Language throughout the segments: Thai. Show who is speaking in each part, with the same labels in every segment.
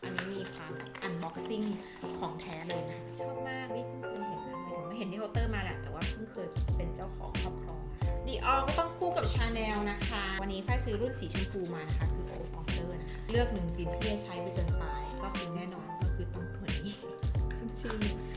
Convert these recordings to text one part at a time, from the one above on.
Speaker 1: อันนี้มีความอันบ็อกซิ่งของแท้เลยนะ ชอบมากนี่เพิ่งเคยเห็นนะหมายถึงว่าเห็นที่เคาน์เตอร์มาแหละแต่ว่าเพิ่งเคยเป็นเจ้าของครอบครองนะคะดีออก็ต้องคู่กับชาแนลนะคะ วันนี้ฝ้ายซื้อรุ่นสีชมพูมานะคะ คือโอปอลเตอร์นะคะ เลือกหนึ่งกลิ่นที่จะใช้ไปจนตายก็คือแน่นอนก็คือต้องตัวนี้จริงๆ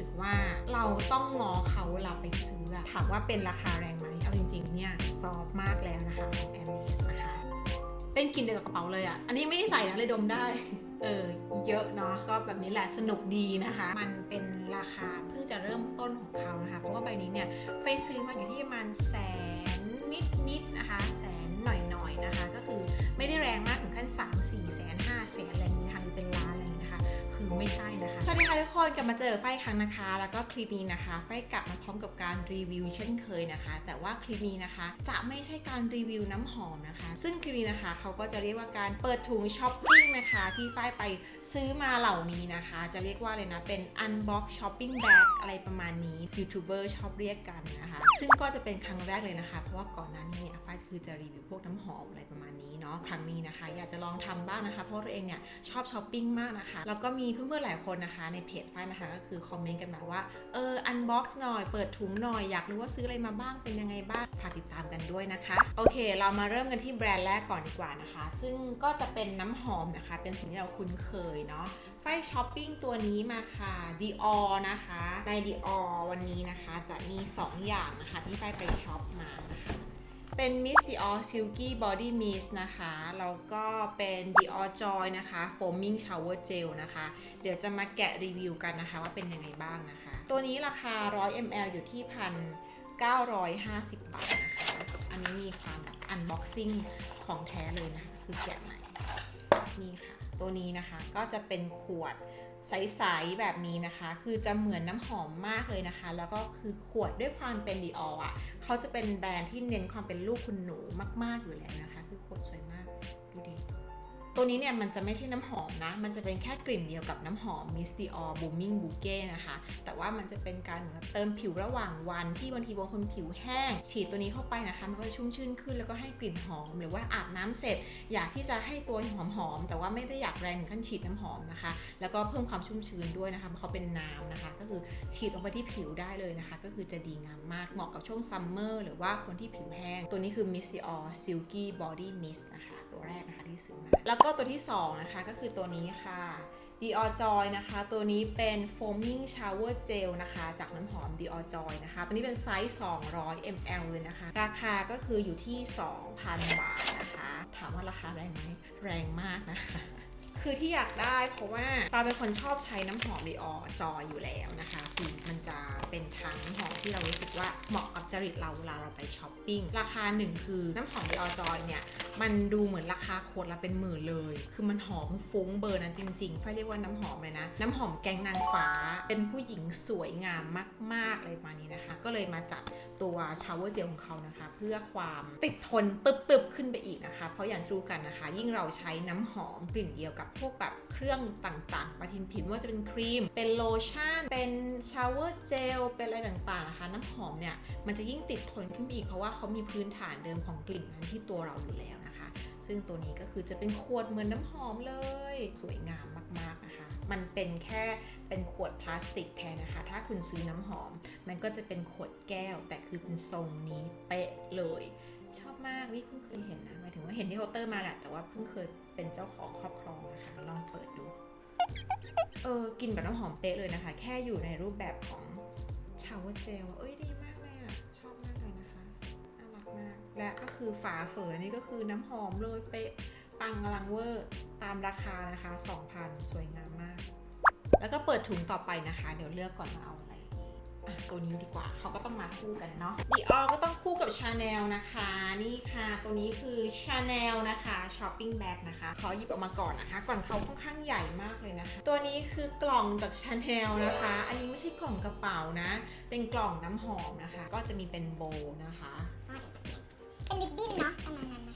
Speaker 1: สึกว่าเราต้องงอเขาเวลาไปซื้ออะถามว่าเป็นราคาแรงไหมเอาจริงๆเนี่ยซอฟมากแล้วนะคะของแอมเนสนะคะ เป็นกลิ่นเดียวกับกระเป๋าเลยอะอันนี้ไม่ได้ใส่นะเลยดมได้เออเยอะเนาะก็แบบนี้แหละสนุกดีนะคะ มันเป็นราคาเพิ่งจะเริ่มต้นของเขานะคะ เพราะว่าใบนี้เนี่ยไปซื้อมาอยู่ที่ประมาณแสนนิดๆนะคะ แสนหน่อยๆนะคะ ก็คือไม่ได้แรงมากถึงขั้น 3 4 แสน5แสนอะไรอย่างนี้นะคะหรือเป็นล้านอะไรอย่างนี้นะ คือไม่ใช่นะคะ สวัสดีค่ะทุกคนกลับมาเจอไฟครั้งนะคะ แล้วก็คลิปนี้นะคะ ไฟกลับมาพร้อมกับการรีวิวเช่นเคยนะคะ แต่ว่าคลิปนี้นะคะ จะไม่ใช่การรีวิวน้ำหอมนะคะ ซึ่งคลิปนี้นะคะเขาก็จะเรียกว่าการเปิดถุงช้อปปิ้งนะคะ ที่ไฟไปซื้อมาเหล่านี้นะคะ จะเรียกว่าเลยนะเป็น unbox shopping bag อะไรประมาณนี้ยูทูบเบอร์ชอบเรียกกันนะคะ ซึ่งก็จะเป็นครั้งแรกเลยนะคะ เพราะว่าก่อนหน้านี้เนี่ยไฟคือจะรีวิวพวกน้ำหอมอะไรประมาณนี้เนาะครั้งนี้นะคะ อยากจะลองทำบ้างนะคะ เพราะตัวเองเนี่ยชอบช้อปปิ้งมากนะคะแล้วก็มีเพื่อนๆหลายคนนะคะในเพจไฟนะคะก็คือคอมเมนต์กันมาว่าเอออันบ็อกซ์หน่อยเปิดถุงหน่อยอยากรู้ว่าซื้ออะไรมาบ้างเป็นยังไงบ้างฝากติดตามกันด้วยนะคะ โอเค เรามาเริ่มกันที่แบรนด์แรกก่อนดีกว่านะคะ ซึ่งก็จะเป็นน้ำหอมนะคะ เป็นสิ่งที่เราคุ้นเคยเนาะไฟช้อปปิ้งตัวนี้มาค่ะ Dior นะคะ ใน Dior วันนี้นะคะ จะมี 2 อย่างนะคะที่ไฟไปช็อปมานะคะ เป็น Miss Dior Silky Body Mist นะคะ แล้วก็เป็น Dior Joy นะคะ Foaming Shower Gel นะคะ เดี๋ยวจะมาแกะรีวิวกันนะคะว่าเป็นยังไงบ้างนะคะ ตัวนี้ราคา 100 ml อยู่ที่ 1,950 บาทนะคะ อันนี้มีความแบบ unboxing ของแท้เลยนะคะ คือแกะใหม่นี่ค่ะ ตัวนี้นะคะก็จะเป็นขวด ใส ๆ แบบนี้นะคะ คือจะเหมือนน้ำหอมมากเลยนะคะ แล้วก็คือขวดด้วยความเป็นดีออะ เขาจะเป็นแบรนด์ที่เน้นความเป็นลูกคุณหนูมาก ๆ อยู่แล้วนะคะ คือขวดสวยมาก ตัวนี้เนี่ยมันจะไม่ใช่น้ำหอมนะ มันจะเป็นแค่กลิ่นเดียวกับน้ำหอม Miss Dior Booming Bouquet นะคะ แต่ว่ามันจะเป็นการเหมือนเติมผิวระหว่างวันที่บางทีบางคนผิวแห้ง ฉีดตัวนี้เข้าไปนะคะ มันก็จะชุ่มชื่นขึ้นแล้วก็ให้กลิ่นหอม หรือว่าอาบน้ำเสร็จ อยากที่จะให้ตัวหอมๆแต่ว่าไม่ได้อยากแรงถึงขั้นฉีดน้ำหอมนะคะ แล้วก็เพิ่มความชุ่มชื้นด้วยนะคะเพราะเขาเป็นน้ำนะคะ ก็คือฉีดลงไปที่ผิวได้เลยนะคะ ก็คือจะดีงามมากเหมาะกับช่วงซัมเมอร์หรือว่าคนที่ผิวแห้ง ตัวนี้คือ Miss Dior Silky Body Mist นะคะ ตัวแรกนะคะที่ซื้อมาแล้วก็ตัวที่สองนะคะก็คือตัวนี้ค่ะ Dior Joy นะคะ ตัวนี้เป็น foaming shower gel นะคะ จากน้ำหอม Dior Joy นะคะตัวนี้เป็นไซส์ 200 ml เลยนะคะ ราคาก็คืออยู่ที่ 2,000 บาทนะคะ ถามว่าราคาแรงไหมแรงมากนะคะ คือที่อยากได้เพราะว่าปาเป็นคนชอบใช้น้ำหอม Dior Joy อยู่แล้วนะคะคือมันจะเป็นทางน้ำหอมที่เรารู้สึกว่าเหมาะกับจริตเราเวลาเราไปช้อปปิ้ง ราคาหนึ่งคือน้ำหอม Dior Joy เนี่ยมันดูเหมือนราคาขวดละเป็นหมื่นเลย คือมันหอมฟุ้งเบอร์นั้นจริงๆไฟเรียกว่าน้ำหอมเลยนะ น้ำหอมแกงนางฟ้า เป็นผู้หญิงสวยงามมากๆเลยประมาณนี้นะคะ ก็เลยมาจัดตัวชาวเวอร์เจลของเขานะคะ เพื่อความติดทนตึบๆขึ้นไปอีกนะคะ เพราะอย่างที่รู้กันนะคะ ยิ่งเราใช้น้ำหอมกลิ่นเดียวกันบพวกแบบเครื่องต่างๆ ประทินผิวว่าจะเป็นครีม เป็นโลชั่น เป็นชาวเวอร์เจล เป็นอะไรต่างๆนะคะ น้ำหอมเนี่ย มันจะยิ่งติดทนขึ้นไปอีกเพราะว่าเขามีพื้นฐานเดิมของกลิ่นนั้นที่ตัวเราอยู่แล้วนะคะ ซึ่งตัวนี้ก็คือจะเป็นขวดเหมือนน้ำหอมเลย สวยงามมากๆนะคะ มันเป็นแค่เป็นขวดพลาสติกแทนนะคะ ถ้าคุณซื้อน้ำหอม มันก็จะเป็นขวดแก้ว แต่คือเป็นทรงนี้เป๊ะเลย ชอบมากนี่เพิ่งเคยเห็นนะหมายถึงว่าเห็นที่เคาน์เตอร์มาแหละแต่ว่าเพิ่งเคยเป็นเจ้าของครอบครองนะคะลองเปิดดูเออกลินแบบน้ำหอมเป๊ะเลยนะคะ แค่อยู่ในรูปแบบของชาวย์เจลเอ้ยดีมากเลยอะชอบมากเลยนะคะน่ารักมาก และก็คือฝาเฝอนี่ก็คือน้ำหอมเลยเป๊ะปังอลังเวอร์ตามราคานะคะ 2,000 สวยงามมาก แล้วก็เปิดถุงต่อไปนะคะ เดี๋ยวเลือกก่อนว่าเอา อะตัวนี้ดีกว่าเขาก็ต้องมาคู่กันเนาะดีออก็ต้องคู่กับชาแนลนะคะ นี่ค่ะ ตัวนี้คือชาแนลนะคะช้อปปิ้งแบ็กนะคะขอหยิบออกมาก่อนนะคะ ก่อนเขาค่อนข้างใหญ่มากเลยนะคะ ตัวนี้คือกล่องจากชาแนลนะคะ อันนี้ไม่ใช่กล่องกระเป๋านะ เป็นกล่องน้ำหอมนะคะ ก็จะมีเป็นโบนะคะ
Speaker 2: เป็นริบบิ้นเนาะประมาณนั้น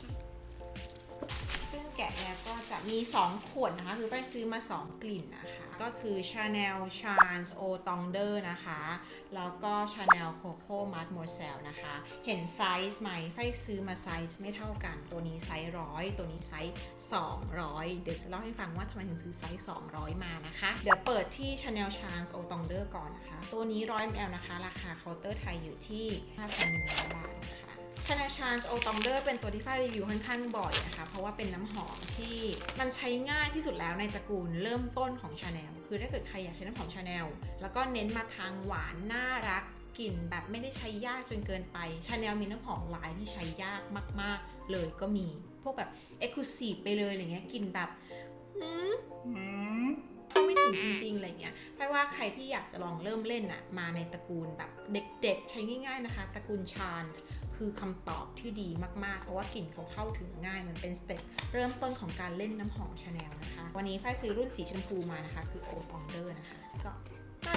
Speaker 1: แกะแล้วก็จะมี 2 ขวดนะคะ คือไปซื้อมา 2 กลิ่นนะคะ ก็คือ Chanel Chance Eau Tonder นะคะ แล้วก็ Chanel Coco Mud m o r c e l นะคะ เห็นไซส์ไหมไฟซื้อมาไซส์ไม่เท่ากัน ตัวนี้ไซส์ร้อยตัวนี้ไซส์ 200 เดี๋ยวจะเล่าให้ฟังว่าทำไมถึงซื้อไซส์ 200 มานะคะ เดี๋ยวเปิดที่ Chanel Chance Eau Tonder ก่อนนะคะ ตัวนี้ 100 ml นะคะ ราคาเคาน์เตอร์ไทยอยู่ที่5,100บาทนะคะ Chanel Chance Eau Tonder เป็นตัวที่ฝ้ายรีวิวค่อนข้างบ่อยนะคะ เพราะว่าเป็นน้ำหอมที่มันใช้ง่ายที่สุดแล้วในตระกูลเริ่มต้นของ Chanel คือถ้าเกิดใครอยากใช้น้ำหอม Chanel แล้วก็เน้นมาทางหวานน่ารักกลิ่นแบบไม่ได้ใช้ยากจนเกินไป Chanel มีน้ำหอมหลายที่ใช้ยากมาก ๆ เลยก็มี พวกแบบ Exclusive ไปเลยอะไรเงี้ยกลิ่นแบบหืมไม่ถึงจริง ๆ อะไรเงี้ยแปลว่าใครที่อยากจะลองเริ่มเล่นน่ะมาในตระกูลแบบเด็ก ๆ ใช้ง่าย ๆ นะคะ ตระกูลชาน คือคำตอบที่ดีมากๆ เพราะว่ากลิ่นเขาเข้าถึงง่ายมันเป็นสเต็ปเริ่มต้นของการเล่นน้ำหอมชาแนลนะคะ วันนี้ฝ้ายซื้อรุ่นสีชมพูมานะคะ คือโอปองเดอร์นะคะก็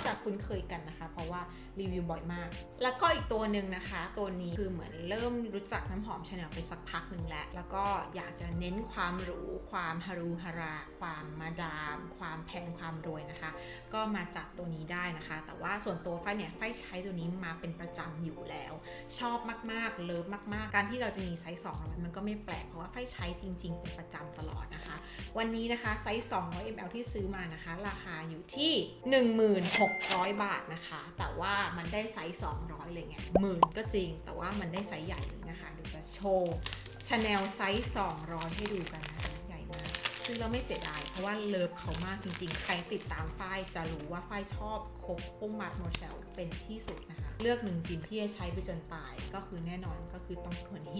Speaker 1: จะคุ้นเคยกันนะคะ เพราะว่ารีวิวบ่อยมาก แล้วก็อีกตัวหนึ่งนะคะ ตัวนี้คือเหมือนเริ่มรู้จักน้ำหอมชาแนลไปสักพักหนึ่งแล้ว แล้วก็อยากจะเน้นความหรู ความฮารูฮารา ความมาดาม ความแพงความรวยนะคะ ก็มาจัดตัวนี้ได้นะคะ แต่ว่าส่วนตัวไฟเนี่ยไฟใช้ตัวนี้มาเป็นประจำอยู่แล้ว ชอบมากๆเลิฟมาก ๆ การที่เราจะมีไซส์2มันก็ไม่แปลกเพราะว่าไฟใช้จริง ๆ เป็นประจำตลอดนะคะ วันนี้นะคะไซส์200 ml ที่ซื้อมานะคะ ราคาอยู่ที่600 บาทนะคะ แต่ว่ามันได้ไซส์200 เลยไงหมื่นก็จริง แต่ว่ามันได้ไซส์ใหญ่นะคะเดี๋ยวจะโชว์ชาแนลไซส์200 ให้ดูกันนะคะใหญ่มาก ซึ่งเราไม่เสียดาย เพราะว่าเลิฟเขามากจริงๆ ใครติดตามฝ้ายจะรู้ว่าฝ้ายชอบโคกปุ้งมัดโมเชลเป็นที่สุดนะคะ เลือกหนึ่งกลิ่นที่จะใช้ไปจนตายก็คือแน่นอนก็คือต้องตัวนี้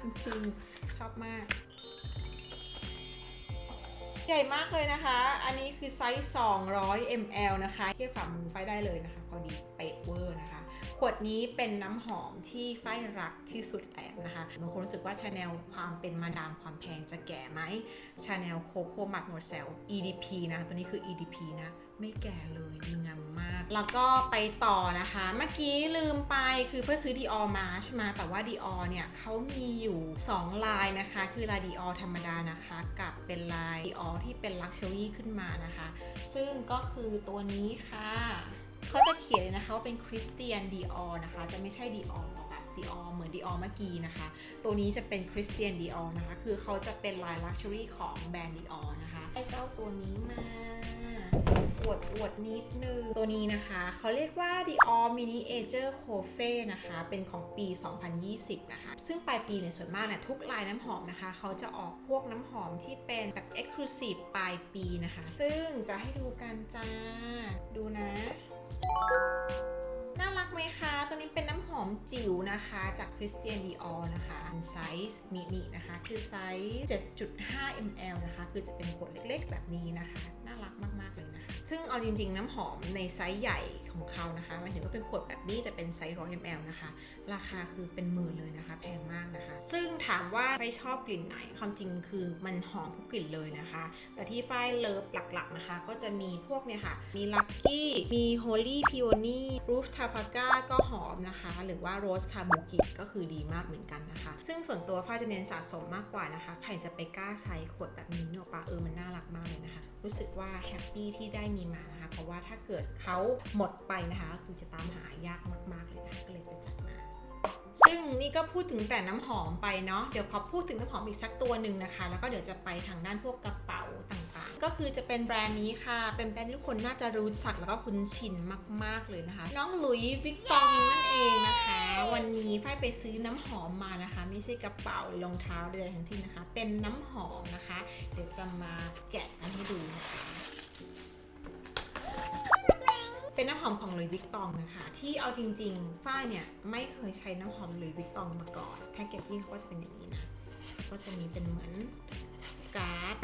Speaker 1: จริงๆ ชอบมาก ใหญ่มากเลยนะคะ อันนี้คือไซส์ 200 ml นะคะเทียบฝ่ามือไฟได้เลยนะคะพอดีเป๊ะเวอร์นะคะ ขวดนี้เป็นน้ำหอมที่ไฟรักที่สุดแล้วนะคะบางคนรู้สึกว่าชาแนลความเป็นมาดามความแพงจะแก่ไหมชาแนลโคโค่มัดโมเซล EDP นะตัวนี้คือ EDP นะไม่แก่เลยดีงามมาก แล้วก็ไปต่อนะคะ เมื่อกี้ลืมไปคือเพื่อซื้อ Dior มาใช่ไหมแต่ว่า Dior เนี่ยเขามีอยู่ 2 ลายนะคะ คือลาย Dior ธรรมดานะคะ กับเป็นลาย Dior ที่เป็น Luxury ขึ้นมานะคะ ซึ่งก็คือตัวนี้ค่ะ เขาจะเขียนเลยนะคะว่าเป็นคริสเตียนดีออนะคะ จะไม่ใช่ดีออแบบดีออเหมือนดีออเมื่อกี้นะคะ ตัวนี้จะเป็นคริสเตียนดีออนะคะ คือเขาจะเป็นลายลักชัวรี่ของแบรนด์ดีออนะคะไอ้เจ้าตัวนี้มาอวดอวดนิดนึง ตัวนี้นะคะเขาเรียกว่า Dior Miniature Coffee นะคะ เป็นของปี 2020 นะคะ ซึ่งปลายปีเนี่ยส่วนมากเนี่ยทุกลายน้ำหอมนะคะ เขาจะออกพวกน้ำหอมที่เป็นแบบ Exclusive ปลายปีนะคะ ซึ่งจะให้ดูกันจ้า ดูนะ น่ารักไหมคะ ตัวนี้เป็นน้ำหอมจิ๋วนะคะ จาก Christian Dior นะคะไซส์มินินะคะ คือไซส์ 7.5 ml นะคะ คือจะเป็นขวดเล็กๆ แบบนี้นะคะ น่ารักมากๆเลยนะคะ ซึ่งเอาจริงๆ น้ำหอมในไซส์ใหญ่ ของเขานะคะมายถึงว่าเป็นขวดแบบนี้แต่เป็นไซส์100 ml นะคะ ราคาคือเป็นหมื่นเลยนะคะ แพงมากนะคะ ซึ่งถามว่าไม่ชอบกลิ่นไหนความจริงคือมันหอมทุกกลิ่นเลยนะคะ แต่ที่ฝ้ายเลิฟหลักๆนะคะ ก็จะมีพวกเนี่ยค่ะ มีลักกี้มี Holy Peony Roof Tapaga ก็หอมนะคะ หรือว่า Rose Kabuki ก็คือดีมากเหมือนกันนะคะ ซึ่งส่วนตัวฝ้ายจะเน้นสะสมมากกว่านะคะ ใครจะไปกล้าใช้ขวดแบบนี้เนอะปะเออมันน่ารักมากเลยนะคะ รู้สึกว่าแฮปปี้ที่ได้มีมานะคะ เพราะว่าถ้าเกิดเขาหมดไปนะคะ คือจะตามหายากมาก ๆ เลยนะก็เลยไปจัดมา ซึ่งนี่ก็พูดถึงแต่น้ำหอมไปเนาะเดี๋ยวขอพูดถึงน้ำหอมอีกสักตัวหนึ่งนะคะ แล้วก็เดี๋ยวจะไปทางด้านพวกกระเป๋าต่างๆ ก็คือจะเป็นแบรนด์นี้ค่ะ เป็นแบรนด์ที่ทุกคนน่าจะรู้จักแล้วก็คุ้นชินมาก ๆเลยนะคะ น้องหลุยส์วิกตองนั่นเองนะคะ วันนี้ฝ้ายไปซื้อน้ำหอมมานะคะ ไม่ใช่กระเป๋าหรือรองเท้าใดๆทั้งสิ้นนะคะ เป็นน้ำหอมนะคะ เดี๋ยวจะมาแกะกันให้ดูนะคะ เป็นน้ำหอมของลุยวิกตองนะคะ ที่เอาจริง ๆ ฝ้ายเนี่ยไม่เคยใช้น้ำหอมลุยวิกตองมาก่อนแพคเกจจิ้งเขาก็จะเป็นอย่างนี้นะ ก็จะมีเป็นเหมือนการ์ด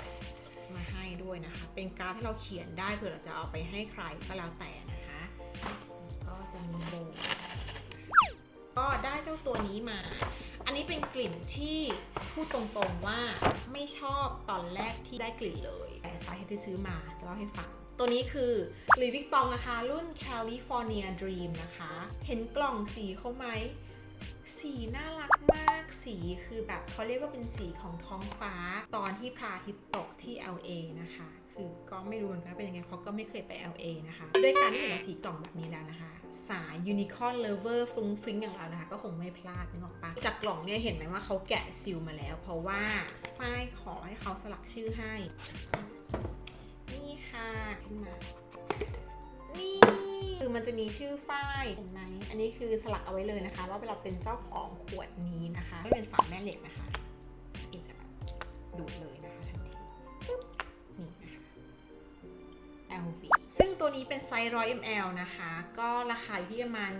Speaker 1: มาให้ด้วยนะคะ เป็นการ์ดที่เราเขียนได้เผื่อเราจะเอาไปให้ใครก็แล้วแต่นะคะ ก็จะมีโบว์ก็ได้เจ้าตัวนี้มา อันนี้เป็นกลิ่นที่พูดตรงๆว่าไม่ชอบตอนแรกที่ได้กลิ่นเลย แต่สาเหตุที่ซื้อมาจะเล่าให้ฟัง ตัวนี้คือหลุยวิกตองนะคะ รุ่น California Dream นะคะ เห็นกล่องสีเขาไหม สีน่ารักมาก สีคือแบบเขาเรียกว่าเป็นสีของท้องฟ้า ตอนที่พระอาทิตย์ตกที่ LA นะคะ คือก็ไม่รู้เหมือนกันเป็นยังไง เพราะก็ไม่เคยไป LA นะคะ ด้วยการที่เห็นสีกล่องแบบนี้แล้วนะคะ สาย Unicorn Lover ฟรุ้งฟริ้งอย่างเรานะคะ ก็คงไม่พลาดนึกออกปะจากกล่องเนี่ยเห็นไหมว่าเขาแกะซิลมาแล้ว เพราะว่าฝ้ายขอให้เขาสลักชื่อให้ นี่ค่ะขึ้นมา นี่คือมันจะมีชื่อฝ้ายเห็นไหม อันนี้คือสลักเอาไว้เลยนะคะ ว่าเราเป็นเจ้าของขวดนี้นะคะไม่เป็นฝาแม่เหล็กนะคะอินจะแบบดูดเลยนะคะ LV ซึ่งตัวนี้เป็นไซส์100 ml นะคะ ก็ราคาอยู่ที่ประมาณ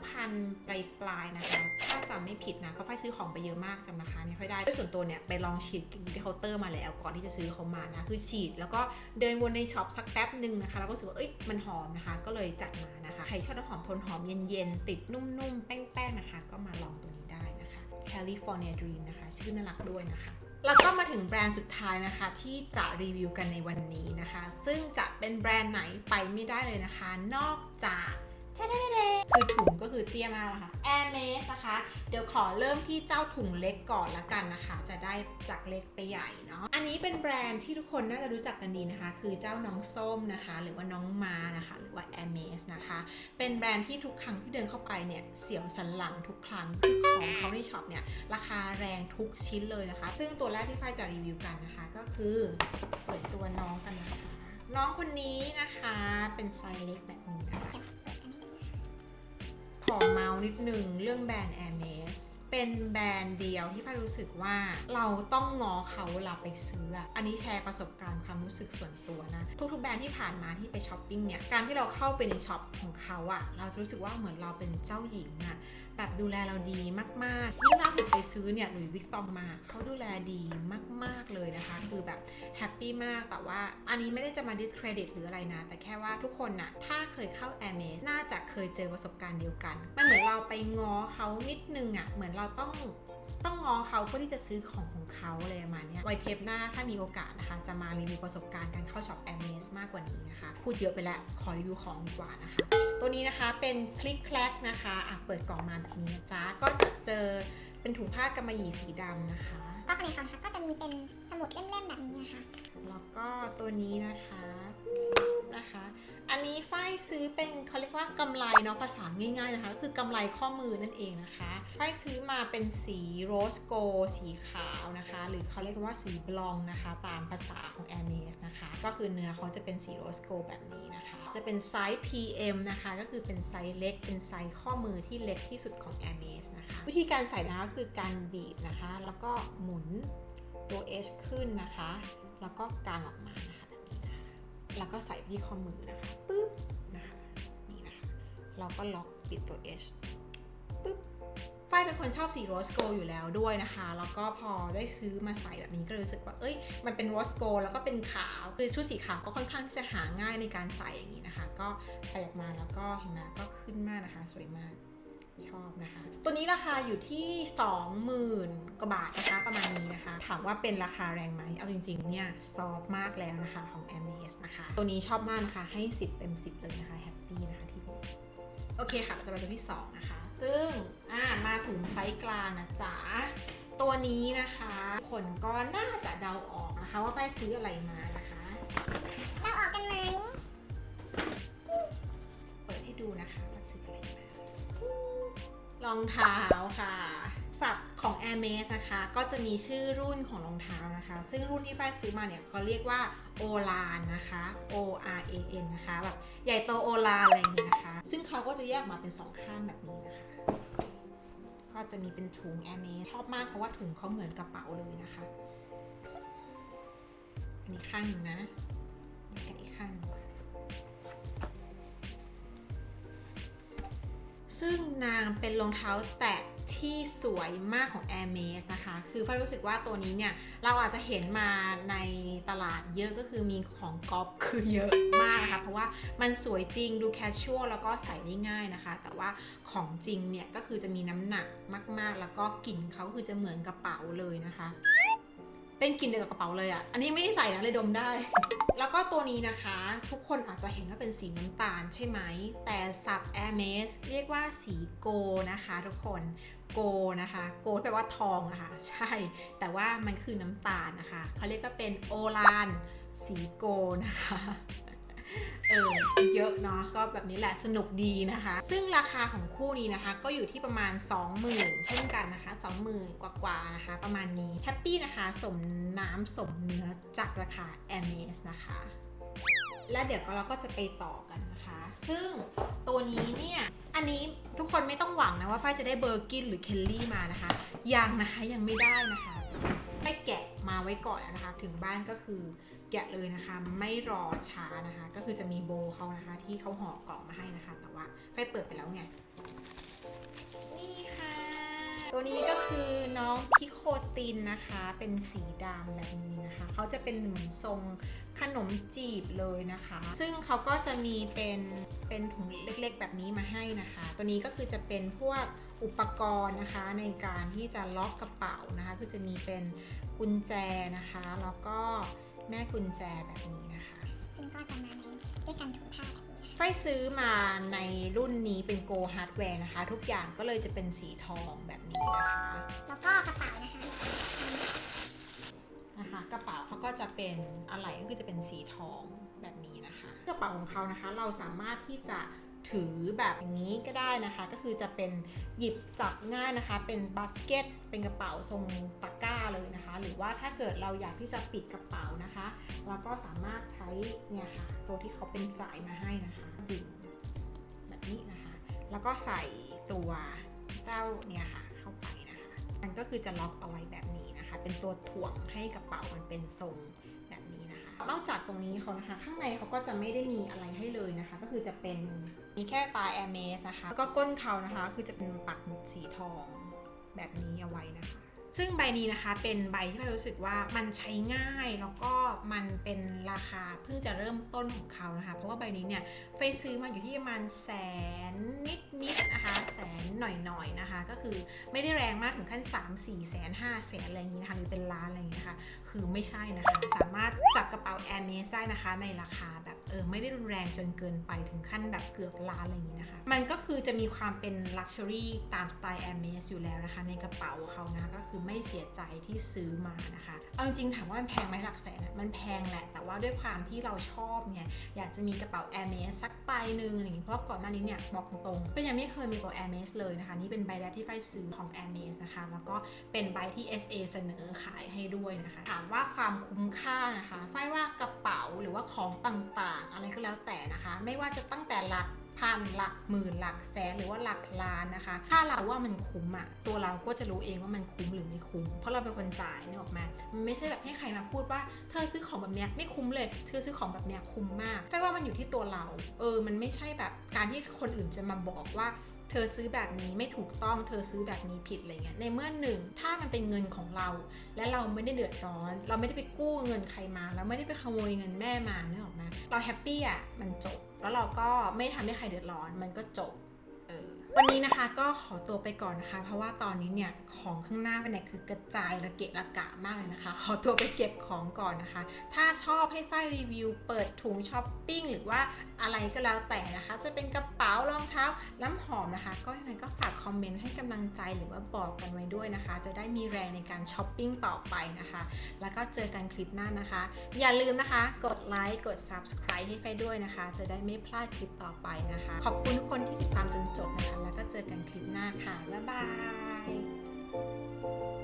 Speaker 1: 9,000 ปลายปลายๆนะคะ ถ้าจำไม่ผิดนะ เพราะฝ้ายซื้อของไปเยอะมากจำราคาไม่ค่อยได้ด้วยส่วนตัวเนี่ยไปลองฉีดที่เคาน์เตอร์มาแล้วก่อนที่จะซื้อเขามานะ คือฉีดแล้วก็เดินวนในช็อปสักแป๊บหนึ่งนะคะ แล้วก็รู้สึกว่า เอ้ย มันหอมนะคะ ก็เลยจัดมานะคะ ใครชอบน้ำหอมทนหอมเย็นๆ ติดนุ่มๆ แป้งๆ นะคะ ก็มาลองตัวนี้ได้นะคะ California Dream นะคะ ชื่อน่ารักด้วยนะคะ แล้วก็มาถึงแบรนด์สุดท้ายนะคะ ที่จะรีวิวกันในวันนี้นะคะ ซึ่งจะเป็นแบรนด์ไหนไปไม่ได้เลยนะคะ นอกจาก คือถุงก็คือเตี้ยมากนะคะ Air m a s นะคะ เดี๋ยวขอเริ่มที่เจ้าถุงเล็กก่อนละกันนะคะ จะได้จากเล็กไปใหญ่เนาะ อันนี้เป็นแบรนด์ที่ทุกคนน่าจะรู้จักกันดีนะคะ คือเจ้าน้องส้มนะคะ หรือว่าน้องมานะคะ หรือว่า Air m a s นะคะ เป็นแบรนด์ที่ทุกครั้งที่เดินเข้าไปเนี่ย เสียวสันหลังทุกครั้ง คือของเขาในช็อปเนี่ย ราคาแรงทุกชิ้นเลยนะคะ ซึ่งตัวแรกที่ฝ้ายจะรีวิวกันนะคะ ก็คือเปิดตัวน้องกันนะคะ น้องคนนี้นะคะ เป็นไซส์เล็กแบบนี้นะคะ ขอเมาส์นิดนึงเรื่องแบรนด์ Air m a s เป็นแบรนด์เดียวที่ฟ้ารู้สึกว่าเราต้องงอเขาเวลาไปซื้ออะอันนี้แชร์ประสบการณ์ความรู้สึกส่วนตัวนะ ทุกๆแบรนด์ที่ผ่านมาที่ไปช้อปปิ้งเนี่ย การที่เราเข้าไปในช็อปของเขาอะเราจะรู้สึกว่าเหมือนเราเป็นเจ้าหญิงอะ แบบดูแลเราดีมากๆยิ่งล่าสุดไปซื้อเนี่ยหลุยวิกตองมาเขาดูแลดีมาก ๆเลยนะคะ คือแบบแฮปปี้มากแต่ว่าอันนี้ไม่ได้จะมา discredit หรืออะไรนะ แต่แค่ว่าทุกคนน่ะถ้าเคยเข้า Air m a s น่าจะเคยเจอประสบการณ์เดียวกันมันเหมือนเราไปง้อเขานิดนึงอะ่ะเหมือนเราต้อง ต้องงอเขาเพื่อที่จะซื้อของของเขาอะไรประมาณเนี้ยไว้เทปหน้าถ้ามีโอกาสนะคะ จะมารีวิวประสบการณ์การเข้าช็อป Air m a s มากกว่านี้นะคะ พูดเยอะไปแล้วขอรีวิวของดีกว่านะคะ ตัวนี้นะคะเป็นคลิกแคลกนะคะอะเปิดกล่องมาแบบนี้นะจ๊ะก็จะเจอเป็นถุงผ้ากำมะหยี่สีดำนะคะ
Speaker 2: ก็ภายในเขานะคะก็จะมีเป็นสมุดเล่มๆแบบนี้นะคะ
Speaker 1: แล้วก็ตัวนี้นะคะ นะคะ อันนี้ฝ้ายซื้อเป็นเขาเรียกว่ากำไรเนาะภาษาง่ายๆนะคะก็คือกำไรข้อมือนั่นเองนะคะฝ้ายซื้อมาเป็นสีโรสโกสีขาวนะคะ หรือเขาเรียกว่าสีบลองนะคะ ตามภาษาของ a i r m e s นะคะ ก็คือเนื้อเขาจะเป็นสีโรสโกแบบนี้นะคะ จะเป็นไซส์ PM นะคะก็คือเป็นไซส์เล็ก เป็นไซส์ข้อมือที่เล็กที่สุดของ a i r m e s นะคะ วิธีการใส่นะคะก็คือการบีบนะคะ แล้วก็หมุนตัว H ขึ้นนะคะ แล้วก็กางออกมานะคะ แล้วก็ใส่ที่ข้อมือนะคะปึ๊บนะคะนี่นะคะเราก็ล็อกปิดตัว H ปึ๊บฝ้ายเป็นคนชอบสีโรสโกอยู่แล้วด้วยนะคะ แล้วก็พอได้ซื้อมาใส่แบบนี้ก็รู้สึกว่า เอ้ย มันเป็นโรสโกแล้วก็เป็นขาว คือชุดสีขาวก็ค่อนข้างที่จะหาง่ายในการใส่อย่างนี้นะคะ ก็ใส่ออกมาแล้วก็เห็นไหมก็ขึ้นมากนะคะ สวยมาก ชอบนะคะ ตัวนี้ราคาอยู่ที่ 20,000กว่าบาทนะคะ ประมาณนี้นะคะ ถามว่าเป็นราคาแรงไหม เอาจริงๆ เนี่ย ซอฟมากแล้วนะคะของ a m a z นะคะ ตัวนี้ชอบมากนะคะ ให้ 10 เต็ม 10 เลยนะคะ แฮปปี้นะคะที่นี่โอเคค่ะ เราจะไปตัวที่ 2 นะคะ ซึ่งอ่ามาถึงไซส์กลางนะจ๊ะตัวนี้นะคะ คนก็น่าจะเดาออกนะคะ ว่าไปายซื้ออะไรมานะคะ
Speaker 2: เราออกกันไหม
Speaker 1: เปิดให้ดูนะคะว่าซื้ออะไรมา รองเท้าค่ะศัพท์ของ a i r m a s นะคะ ก็จะมีชื่อรุ่นของรองเท้านะคะ ซึ่งรุ่นที่ฝ้ายซื้อมาเนี่ยเขาเรียกว่าโอลานนะคะ O R A N นะคะ แบบใหญ่โตโอลานอะไรอย่างนี้นะคะ ซึ่งเขาก็จะแยกมาเป็นสองข้างแบบนี้นะคะ ก็จะมีเป็นถุง a i r m a s ชอบมากเพราะว่าถุงเขาเหมือนกระเป๋าเลยนะคะ อันนี้ข้างหนึ่งนะนี่กับอีกข้างหนึ่งก่อ ซึ่งนางเป็นรองเท้าแตะที่สวยมากของ Air m a s นะคะ คือฝ้ารู้สึกว่าตัวนี้เนี่ย เราอาจจะเห็นมาในตลาดเยอะก็คือมีของก๊อปคือเยอะมากนะคะ เพราะว่ามันสวยจริงดูแคชชวลแล้วก็ใส่ได้ง่ายนะคะ แต่ว่าของจริงเนี่ย ก็คือจะมีน้ำหนักมาก ๆ แล้วก็กลิ่นเขาคือจะเหมือนกระเป๋าเลยนะคะ เป็นกลิ่นเดียวกับกระเป๋าเลยอะ่ะ อันนี้ไม่ได้ใส่นะเลยดมได้ แล้วก็ตัวนี้นะคะ ทุกคนอาจจะเห็นว่าเป็นสีน้ำตาลใช่ไหม แต่สับแอร์เมสเรียกว่าสีโกนะคะ ทุกคนโกนะคะ โกแปลว่าทองอะค่ะ ใช่ แต่ว่ามันคือน้ำตาลนะคะ เขาเรียกว่าเป็นโอลานสีโกนะคะ เออเยอะเนาะก็แบบนี้แหละสนุกดีนะคะ ซึ่งราคาของคู่นี้นะคะ ก็อยู่ที่ประมาณ 20,000 เช่นกันนะคะ 20,000 กว่าๆนะคะ ประมาณนี้แฮปปี้นะคะ สมน้ำสมเนื้อจากราคา a m a z นะคะและเดี๋ยวก็เราก็จะไปต่อกันนะคะ ซึ่งตัวนี้เนี่ย อันนี้ทุกคนไม่ต้องหวังนะว่าฝ้ายจะได้เบอร์กินหรือเคลลี่มานะคะ ยังนะคะยังไม่ได้นะคะไปแกะ มาไว้ก่อนนะคะ ถึงบ้านก็คือแกะเลยนะคะ ไม่รอช้านะคะ ก็คือจะมีโบเขานะคะ ที่เขาห่อกล่องมาให้นะคะ แต่ว่าฝ้ายเปิดไปแล้วไงนี่ค่ะ ตัวนี้ก็คือน้องพิโคตินนะคะ เป็นสีดำแบบนี้นะคะ เขาจะเป็นเหมือนทรงขนมจีบเลยนะคะ ซึ่งเขาก็จะมีเป็นเป็นถุงเล็กๆ แบบนี้มาให้นะคะ ตัวนี้ก็คือจะเป็นพวกอุปกรณ์นะคะในการที่จะล็อกกระเป๋านะคะ คือจะมีเป็น กุญแจนะคะ แล้วก็แม่กุญแจแบบนี้นะคะ
Speaker 2: ซึ่งก็จะมาในด้วยกันถุงผ้าแบบนี้ค่ะ
Speaker 1: ไฟซื้อมาในรุ่นนี้เป็นโกฮาร์ดแวร์นะคะ ทุกอย่างก็เลยจะเป็นสีทองแบบนี้นะคะ
Speaker 2: แล้วก็กระเป๋านะคะ
Speaker 1: นะคะ กระเป๋าเขาก็จะเป็นอะไรก็คือจะเป็นสีทองแบบนี้นะคะ กระเป๋าของเขานะคะ เราสามารถที่จะ ถือแบบอย่างนี้ก็ได้นะคะ ก็คือจะเป็นหยิบจับง่ายนะคะ เป็นบาสเกตเป็นกระเป๋าทรงตะกร้าเลยนะคะ หรือว่าถ้าเกิดเราอยากที่จะปิดกระเป๋านะคะเราก็สามารถใช้เนี่ยค่ะตัวที่เขาเป็นสายมาให้นะคะดึงแบบนี้นะคะ แล้วก็ใส่ตัวเจ้าเนี่ยค่ะเข้าไปนะคะ มันก็คือจะล็อกเอาไว้แบบนี้นะคะ เป็นตัวถ่วงให้กระเป๋ามันเป็นทรงแบบนี้นะคะ นอกจากตรงนี้เขานะคะ ข้างในเขาก็จะไม่ได้มีอะไรให้เลยนะคะ ก็คือจะเป็น มีแค่ตาแอร์เมสนะคะ แล้วก็ก้นเขานะคะ คือจะเป็นปักหมุดสีทองแบบนี้เอาไว้นะคะ ซึ่งใบนี้นะคะเป็นใบที่เรารู้สึกว่ามันใช้ง่ายแล้วก็มันเป็นราคาเพิ่งจะเริ่มต้นของเขานะคะ เพราะว่าใบนี้เนี่ยไปซื้อมาอยู่ที่ประมาณแสนนิดนิดๆนะคะแสนหน่อยๆนะคะ ก็คือไม่ได้แรงมากถึงขั้น 3 4แสน5แสนอะไรอย่างนี้นะคะหรือเป็นล้านอะไรอย่างนี้นะคะคือไม่ใช่นะคะ สามารถจับกระเป๋าแอร์เมสได้นะคะในราคาแบบเออไม่ได้รุนแรงจนเกินไปถึงขั้นแบบเกือบล้านอะไรอย่างนี้นะคะ มันก็คือจะมีความเป็นลักชัวรี่ตามสไตล์แอร์เมสอยู่แล้วนะคะ ในกระเป๋าเขานะก็คือไม่เสียใจที่ซื้อมานะคะ เอาจริงถามว่ามันแพงไหมหลักแสนมันแพงแหละ แต่ว่าด้วยความที่เราชอบไงอยากจะมีกระเป๋า a i r m e s สักใบหนึ่งอย่างงี้เพราะก่อนหน้านี้เนี่ยบอกตรงๆก็ยังไม่เคยมีกระเป๋า a i r m e s เลยนะคะ นี่เป็นใบแรกที่ไฟซื้อของ a i r m e s นะคะ แล้วก็เป็นใบที่ SA เสนอขายให้ด้วยนะคะ ถามว่าความคุ้มค่านะคะไฟว่ากระเป๋าหรือว่าของต่างๆ อะไรก็แล้วแต่นะคะ ไม่ว่าจะตั้งแต่หลัก พันหลักหมื่นหลักแสนหรือว่าหลักล้านนะคะ ถ้าเราว่ามันคุ้มอะตัวเราก็จะรู้เองว่ามันคุ้มหรือไม่คุ้ม เพราะเราเป็นคนจ่ายเนี่ยออกมามันไม่ใช่แบบให้ใครมาพูดว่า เธอซื้อของแบบเนี้ยไม่คุ้มเลย เธอซื้อของแบบเนี้ยคุ้มมากแปลว่ามันอยู่ที่ตัวเรา เออ มันไม่ใช่แบบการที่คนอื่นจะมาบอกว่า เธอซื้อแบบนี้ไม่ถูกต้องเธอซื้อแบบนี้ผิดอะไรเงี้ยในเมื่อหนึ่งถ้ามันเป็นเงินของเรา และเราไม่ได้เดือดร้อน เราไม่ได้ไปกู้เงินใครมาเราไม่ได้ไปขโมยเงินแม่มาเนี่ยหรอกไหมเราแฮปปี้อะมันจบ แล้วเราก็ไม่ทำให้ใครเดือดร้อนมันก็จบ วันนี้นะคะก็ขอตัวไปก่อนนะคะ เพราะว่าตอนนี้เนี่ยของข้างหน้าเป็นเนี่ยคือกระจายระเกะระกะมากเลยนะคะ ขอตัวไปเก็บของก่อนนะคะ ถ้าชอบให้ฝ้ายรีวิว เปิดถุงช้อปปิ้งหรือว่าอะไรก็แล้วแต่นะคะ จะเป็นกระเป๋ารองเท้าน้ำหอมนะคะ ก็ยังไงก็ฝากคอมเมนต์ให้กำลังใจหรือว่าบอกกันไว้ด้วยนะคะ จะได้มีแรงในการช้อปปิ้งต่อไปนะคะ แล้วก็เจอกันคลิปหน้านะคะ อย่าลืมนะคะ กดไลค์กด subscribe ให้ไฟด้วยนะคะ จะได้ไม่พลาดคลิปต่อไปนะคะ ขอบคุณทุกคนที่ติดตามจนจบนะคะแล้วก็เจอกันคลิปหน้าค่ะ บ๊ายบาย